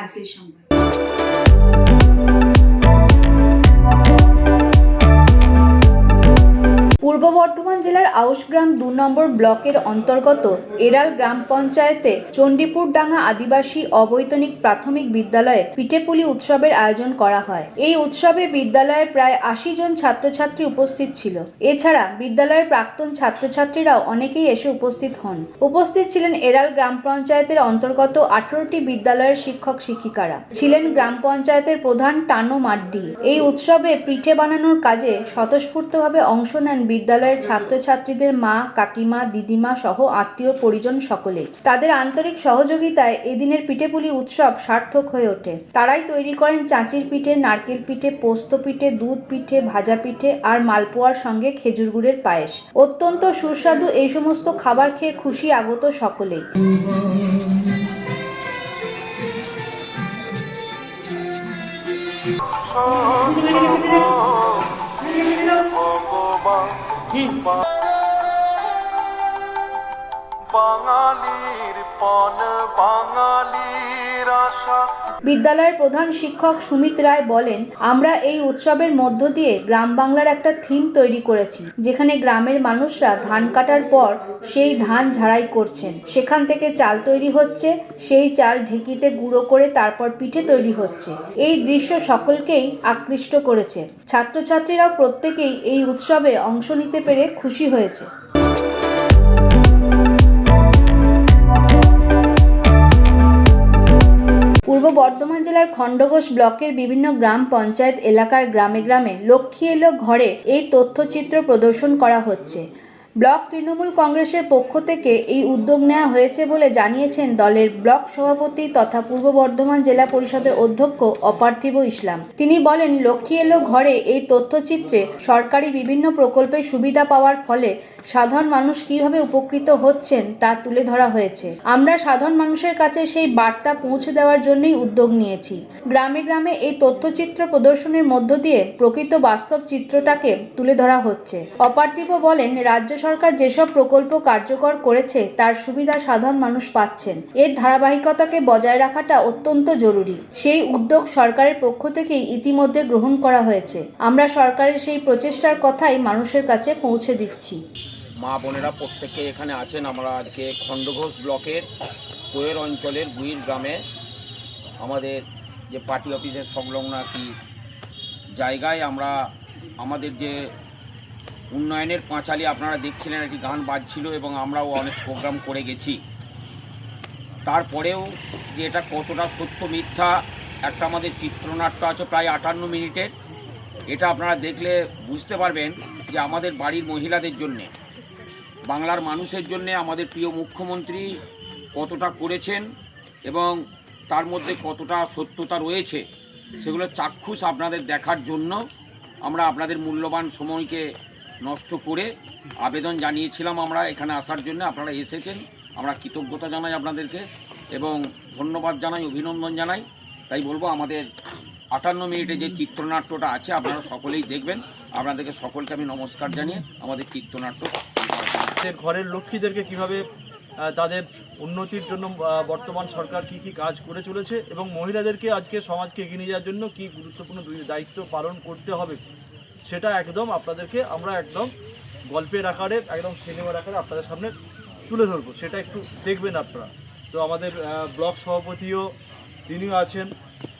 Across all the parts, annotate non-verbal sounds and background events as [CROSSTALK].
আজকের সংবাদ। পূর্ব বর্ধমান জেলার আউশগ্রাম দু নম্বর ব্লকের অন্তর্গত এরাল গ্রাম পঞ্চায়েতে চণ্ডীপুর ডাঙ্গা আদিবাসী অবৈতনিক প্রাথমিক বিদ্যালয়ে পিঠেপুলি উৎসবের আয়োজন করা হয়। এই উৎসবে বিদ্যালয়ের প্রায় আশি জন ছাত্রছাত্রী উপস্থিত ছিল। এছাড়া বিদ্যালয়ের প্রাক্তন ছাত্রছাত্রীরাও অনেকেই এসে উপস্থিত হন। উপস্থিত ছিলেন এরাল গ্রাম পঞ্চায়েতের অন্তর্গত আঠারোটি বিদ্যালয়ের শিক্ষক শিক্ষিকারা। ছিলেন গ্রাম পঞ্চায়েতের প্রধান টানো মাড্ডি। এই উৎসবে পিঠে বানানোর কাজে স্বতঃস্ফূর্তভাবে অংশ নেন বিদ্যালয়ের ছাত্রছাত্রীদের মা, কাকিমা, দিদিমা সহ আত্মীয় পরিজন সকলে। তাদের আন্তরিক সহযোগিতায় এদিনের পিঠেপুলি উৎসব সার্থক হয়ে ওঠে। তারাই তৈরি করেন চাঁচির পিঠে, নারকেল পিঠে, পোস্ত পিঠে, দুধ পিঠে, ভাজা পিঠে আর মালপোয়ার সঙ্গে খেজুর গুড়ের পায়েস। অত্যন্ত সুস্বাদু এই সমস্ত খাবার খেয়ে খুশি আগত সকলেই। [LAUGHS] বাঙালির পণ বিদ্যালয়ের প্রধান শিক্ষক সুমিত রায় বলেন, আমরা এই উৎসবের মধ্য দিয়ে গ্রাম বাংলার একটা থিম তৈরি করেছি, যেখানে গ্রামের মানুষরা ধান কাটার পর সেই ধান ঝাড়াই করছেন। সেখান থেকে চাল তৈরি হচ্ছে, সেই চাল ঢেকিতে গুঁড়ো করে তারপর পিঠে তৈরি হচ্ছে। এই দৃশ্য সকলকেই আকৃষ্ট করেছে। ছাত্রছাত্রীরাও প্রত্যেকেই এই উৎসবে অংশ নিতে পেরে খুশি হয়েছে। পূর্ব বর্ধমান জেলার খণ্ডঘোষ ব্লকের বিভিন্ন গ্রাম পঞ্চায়েত এলাকার গ্রামে গ্রামে লক্ষ্মী এলো ঘরে এই তথ্যচিত্র প্রদর্শন করা হচ্ছে। ব্লক তৃণমূল কংগ্রেসের পক্ষ থেকে এই উদ্যোগ নেওয়া হয়েছে বলে জানিয়েছেন দলের ব্লক সভাপতি তথা পূর্ব বর্ধমান জেলা পরিষদের অধ্যক্ষ অপার্থিব ইসলাম। তিনি বলেন, লক্ষ্মী এলো ঘরে এই তথ্যচিত্রে সরকারি বিভিন্ন প্রকল্পের সুবিধা পাওয়ার ফলে সাধারণ মানুষ কীভাবে উপকৃত হচ্ছেন তা তুলে ধরা হয়েছে। আমরা সাধারণ মানুষের কাছে সেই বার্তা পৌঁছে দেওয়ার জন্যই উদ্যোগ নিয়েছি। গ্রামে গ্রামে এই তথ্যচিত্র প্রদর্শনের মধ্য দিয়ে প্রকৃত বাস্তব চিত্রটাকে তুলে ধরা হচ্ছে। অপার্থিব বলেন, রাজ্য যেসব প্রকল্প কার্যকর করেছে, তার সুবিধা সাধারণ মানুষ পাচ্ছেন। এর ধারাবাহিকতাকে বজায় রাখাটা অত্যন্ত জরুরি। সেই উদ্যোগ সরকারের পক্ষ থেকেই ইতিমধ্যে গ্রহণ করা হয়েছে। আমরা সরকারের সেই প্রচেষ্টার কথাই মানুষের কাছে পৌঁছে দিচ্ছি। মা বোনেরা প্রত্যেকে এখানে আছেন। আমরা আজকে খণ্ডঘোষ ব্লকের কোয়ের অঞ্চলের গুইর গ্রামে আমাদের যে পার্টি অফিসের সংলগ্ন একটি জায়গায় আমরা আমাদের যে উন্নয়নের পাঁচালি আপনারা দেখছিলেন একটি গান বাজছিল এবং আমরাও অনেক প্রোগ্রাম করে গেছি। তারপরেও যে এটা কতটা সত্য মিথ্যা, একটা আমাদের চিত্রনাট্য আছে প্রায় আটান্ন মিনিটের। এটা আপনারা দেখলে বুঝতে পারবেন যে আমাদের বাড়ির মহিলাদের জন্যে, বাংলার মানুষের জন্যে আমাদের প্রিয় মুখ্যমন্ত্রী কতটা করেছেন এবং তার মধ্যে কতটা সত্যতা রয়েছে, সেগুলো চাক্ষুষ আপনাদের দেখার জন্য আমরা আপনাদের মূল্যবান সময়কে নষ্ট করে আবেদন জানিয়েছিলাম আমরা এখানে আসার জন্য, আপনারা এসেছেন। আমরা কৃতজ্ঞতা জানাই আপনাদেরকে এবং ধন্যবাদ জানাই, অভিনন্দন জানাই। তাই বলব, আমাদের আটান্ন মিনিটে যে চিত্রনাট্যটা আছে, আপনারা সকলেই দেখবেন। আপনাদেরকে সকলকে আমি নমস্কার জানিয়ে আমাদের চিত্রনাট্য ঘরের লক্ষ্মীদেরকে কীভাবে তাদের উন্নতির জন্য বর্তমান সরকার কি কি কাজ করে চলেছে এবং মহিলাদেরকে আজকে সমাজকে এগিয়ে নিয়ে যাওয়ার জন্য কি গুরুত্বপূর্ণ দায়িত্ব পালন করতে হবে? সেটা একদম আপনাদেরকে আমরা একদম গল্পের আকারে, একদম সিনেমার আকারে আপনাদের সামনে তুলে ধরবো। সেটা একটু দেখবেন আপনারা। তো আমাদের ব্লক সভাপতিও তিনিও আছেন।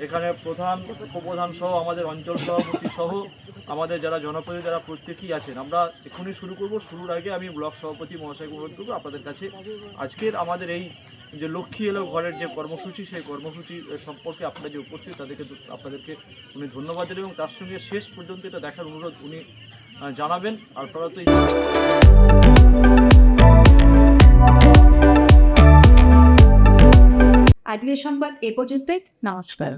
এখানে প্রধান, উপপ্রধান সহ আমাদের অঞ্চল সভাপতি সহ আমাদের যারা জনপ্রতিনিধি, যারা প্রত্যেকেই আছেন। আমরা এখনই শুরু করব। শুরুর আগে আমি ব্লক সভাপতি মহাশয়কে অনুরোধ করব আপনাদের কাছে আজকের আমাদের এই যে লক্ষ্মী এলো ঘরের যে কর্মসূচি সেই কর্মসূচি সম্পর্কে আপনারা যে উপস্থিত তাদেরকে আপনাদেরকে উনি ধন্যবাদ দিলেন এবং তার সঙ্গে শেষ পর্যন্ত এটা দেখার অনুরোধ উনি জানাবেন। আপনারা তো আজকের সংবাদ এ পর্যন্তই। নমস্কার।